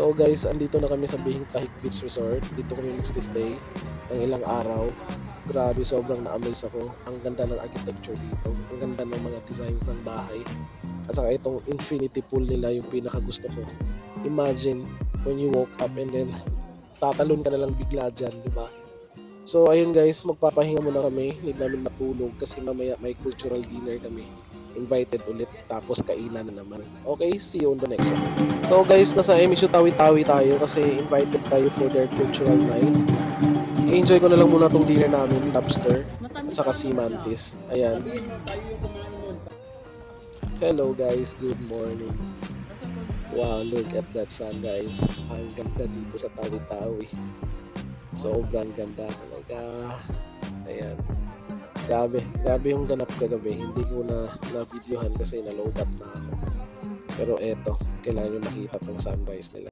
So guys, andito na kami sa Bihing Tahik Beach Resort. Dito kami magstay ng ilang araw. Grabe, sobrang na-amaze ako. Ang ganda ng architecture dito. Ang ganda ng mga designs ng bahay. At saka itong infinity pool nila yung pinaka gusto ko. Imagine when you woke up and then tatalon ka na lang bigla dyan, di ba? So ayun guys, magpapahinga muna kami. Need namin matulog kasi mamaya may cultural dinner kami. Invited ulit tapos kainan na naman. Okay, see you on the next one. So guys, nasa MSU Tawi-Tawi tayo kasi invited tayo for their cultural night. I-enjoy ko na lang muna tong dinner namin, lobster at saka sea mantis. Ayan. Hello guys, good morning. Wow, look at that sun guys. Ang ganda dito sa Tawi-Tawi. Sobrang ganda talaga. Ayan. Grabe, grabe yung ganap kagabi. Hindi ko na na-videohan kasi nalobat na ako. Pero eto, kailangan nyo makita tong sunrise nila.